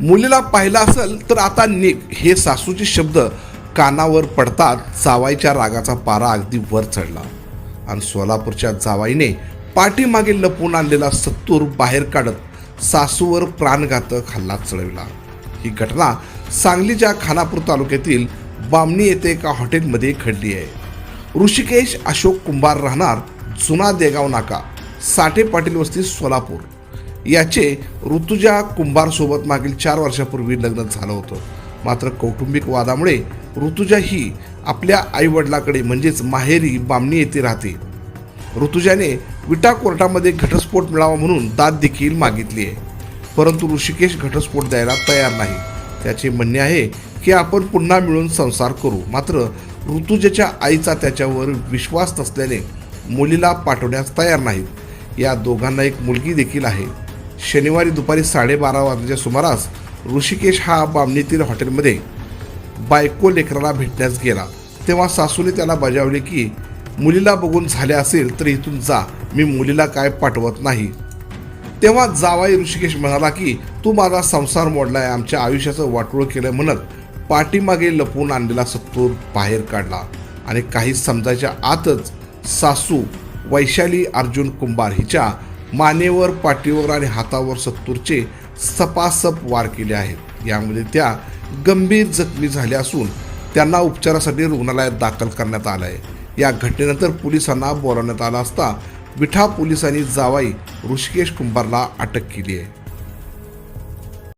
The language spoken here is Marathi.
मुलीला पाहिलं असेल तर आता निघ हे सासूचे शब्द कानावर पडतात जावाईच्या रागाचा पारा अगदी वर चढला. आणि सोलापूरच्या जावाईने पाठीमागे लपून आणलेला सत्तूर बाहेर काढत सासूवर प्राणघातक हल्ला चढविला. ही घटना सांगलीच्या खानापूर तालुक्यातील बामणी येथे एका हॉटेलमध्ये घडली आहे. ऋषिकेश अशोक कुंभार राहणार जुना देगाव नाका साठे पाटील वस्ती सोलापूर. याचे ऋतुजा कुंभारसोबत मागील चार वर्षापूर्वी लग्न झालं होतं. मात्र कौटुंबिक वादामुळे ऋतुजा ही आपल्या आईवडिलाकडे म्हणजेच माहेरी बामणी येथे राहते. ऋतुजाने विटा कोर्टामध्ये घटस्फोट मिळावा म्हणून दाद देखील मागितली आहे. परंतु ऋषिकेश घटस्फोट द्यायला तयार नाही. त्याचे म्हणणे आहे की आपण पुन्हा मिळून संसार करू. मात्र ऋतुजाच्या आईचा त्याच्यावर विश्वास नसल्याने मुलीला पाठवण्यास तयार नाहीत. या दोघांना एक मुलगी देखील आहे. शनिवारी दुपारी साडेबारा वाजल्याच्या सुमारास ऋषिकेश हा बामणीतील हॉटेलमध्ये बायको लेकराला भेटण्यास गेला. तेव्हा सासूने त्याला बजावले की मुलीला बघून झाले असेल तर इथून जा. मी मुलीला काय पाठवत नाही. तेव्हा जावाई ऋषिकेश म्हणाला की तू माझा संसार मोडलाय. आमच्या आयुष्याचं वाटोळ केलं म्हणत पाठीमागे लपवून आणलेला सत्तूर बाहेर काढला आणि काही समजायच्या आतच सासू वैशाली अर्जुन कुंभार हिच्या मानेवर पाठीवर आणि हातावर सत्तूरचे सपासप वार केले आहेत. यामध्ये त्या गंभीर जखमी झाल्या असून त्यांना उपचारासाठी रुग्णालयात दाखल करण्यात आलं आहे. या घटनेनंतर पोलिसांना बोलावण्यात आला असता विठा पोलिसांनी जावाई ऋषिकेश कुंभारला अटक केली आहे.